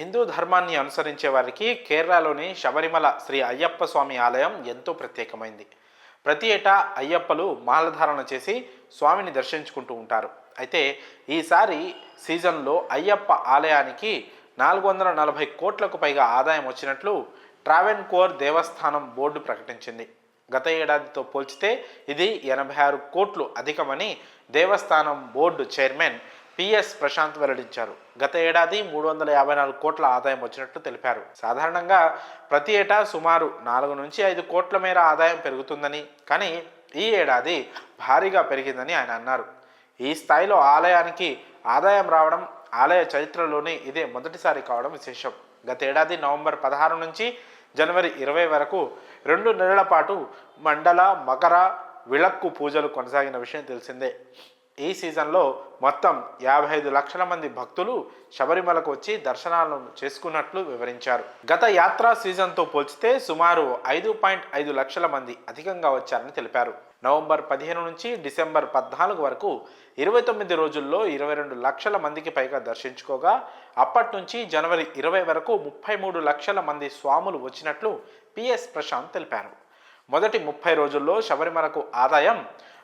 హిందూ ధర్మాన్ని అనుసరించే వారికి కేరళలోని శబరిమల శ్రీ అయ్యప్ప స్వామి ఆలయం ఎంతో ప్రత్యేకమైంది. ప్రతి ఏటా అయ్యప్పలు మాలధారణ చేసి స్వామిని దర్శించుకుంటూ ఉంటారు. అయితే ఈసారి సీజన్లో అయ్యప్ప ఆలయానికి నాలుగు వందల నలభై కోట్లకు పైగా ఆదాయం వచ్చినట్లు ట్రావెన్ కోర్ దేవస్థానం బోర్డు ప్రకటించింది. గత ఏడాదితో పోల్చితే ఇది ఎనభై ఆరు కోట్లు అధికమని దేవస్థానం బోర్డు చైర్మన్ పిఎస్ ప్రశాంత్ వెల్లడించారు. గత ఏడాది మూడు వందల యాభై నాలుగు కోట్ల ఆదాయం వచ్చినట్లు తెలిపారు. సాధారణంగా ప్రతి ఏటా సుమారు నాలుగు నుంచి ఐదు కోట్ల మేర ఆదాయం పెరుగుతుందని కానీ ఈ ఏడాది భారీగా పెరిగిందని ఆయన అన్నారు. ఈ స్థాయిలో ఆలయానికి ఆదాయం రావడం ఆలయ చరిత్రలోనే ఇదే మొదటిసారి కావడం విశేషం. గతేడాది నవంబర్ పదహారు నుంచి జనవరి ఇరవై వరకు రెండు నెలల పాటు మండల మకర విళక్కు పూజలు కొనసాగిన విషయం తెలిసిందే. ఈ సీజన్లో మొత్తం యాభై ఐదు లక్షల మంది భక్తులు శబరిమలకు వచ్చి దర్శనాలను చేసుకున్నట్లు వివరించారు. గత యాత్రా సీజన్తో పోల్చితే సుమారు ఐదు పాయింట్ ఐదు లక్షల మంది అధికంగా వచ్చారని తెలిపారు. నవంబర్ పదిహేను నుంచి డిసెంబర్ పద్నాలుగు వరకు ఇరవై తొమ్మిది రోజుల్లో ఇరవై రెండు లక్షల మందికి పైగా దర్శించుకోగా అప్పటి నుంచి జనవరి ఇరవై వరకు ముప్పై మూడు లక్షల మంది స్వాములు వచ్చినట్లు పిఎస్ ప్రశాంత్ తెలిపారు. మొదటి ముప్పై రోజుల్లో శబరిమలకు ఆదాయం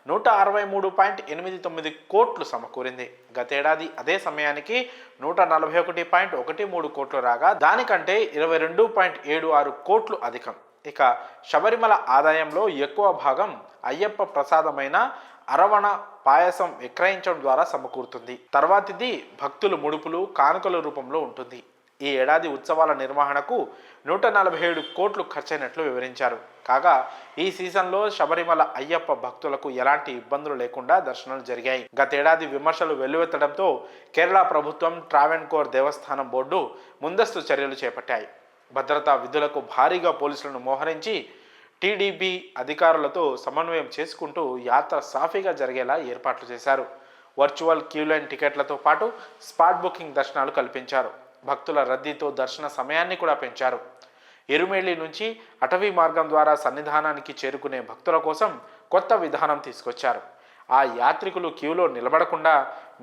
నూట అరవై మూడు పాయింట్ ఎనిమిది తొమ్మిది కోట్లు సమకూరింది. గతేడాది అదే సమయానికి నూట నలభై ఒకటి పాయింట్ ఒకటి మూడు కోట్లు రాగా దానికంటే ఇరవై రెండు పాయింట్ ఏడు ఆరు కోట్లు అధికం. ఇక శబరిమల ఆదాయంలో ఎక్కువ భాగం అయ్యప్ప ప్రసాదమైన అరవణ పాయసం విక్రయించడం ద్వారా సమకూరుతుంది. తర్వాతిది భక్తులు ముడుపులు కానుకల రూపంలో ఉంటుంది. ఈ ఏడాది ఉత్సవాల నిర్వహణకు నూట నలభై ఏడు కోట్లు ఖర్చయినట్లు వివరించారు. కాగా ఈ సీజన్లో శబరిమల అయ్యప్ప భక్తులకు ఎలాంటి ఇబ్బందులు లేకుండా దర్శనాలు జరిగాయి. గతేడాది విమర్శలు వెల్లువెత్తడంతో కేరళ ప్రభుత్వం ట్రావెన్కోర్ దేవస్థానం బోర్డు ముందస్తు చర్యలు చేపట్టాయి. భద్రతా విధులకు భారీగా పోలీసులను మోహరించి టీడీపీ అధికారులతో సమన్వయం చేసుకుంటూ యాత్ర సాఫీగా జరిగేలా ఏర్పాట్లు చేశారు. వర్చువల్ క్యూలైన్ టికెట్లతో పాటు స్పాట్ బుకింగ్ దర్శనాలు కల్పించారు. భక్తుల రద్దీతో దర్శన సమయాన్ని కూడా పెంచారు. ఎరుమేలి నుంచి అటవీ మార్గం ద్వారా సన్నిధానానికి చేరుకునే భక్తుల కోసం కొత్త విధానం తీసుకొచ్చారు. ఆ యాత్రికులు క్యూలో నిలబడకుండా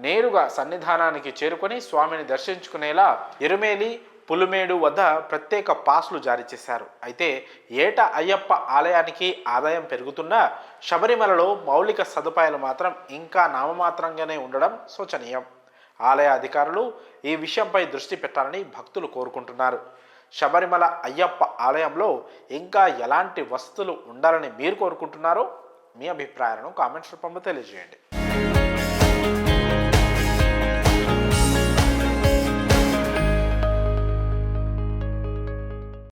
నేరుగా సన్నిధానానికి చేరుకొని స్వామిని దర్శించుకునేలా ఎరుమేలి పులుమేడు వద్ద ప్రత్యేక పాస్లు జారీ చేశారు. అయితే ఏటా అయ్యప్ప ఆలయానికి ఆదాయం పెరుగుతున్నా శబరిమలలో మౌలిక సదుపాయాలు మాత్రం ఇంకా నామమాత్రంగానే ఉండడం శోచనీయం. ఆలయ అధికారులు ఈ విషయంపై దృష్టి పెట్టాలని భక్తులు కోరుకుంటున్నారు. శబరిమల అయ్యప్ప ఆలయంలో ఇంకా ఎలాంటి వస్తువులు ఉండాలని మీరు కోరుకుంటున్నారో మీ అభిప్రాయాలను కామెంట్స్ రూపంలో తెలియజేయండి.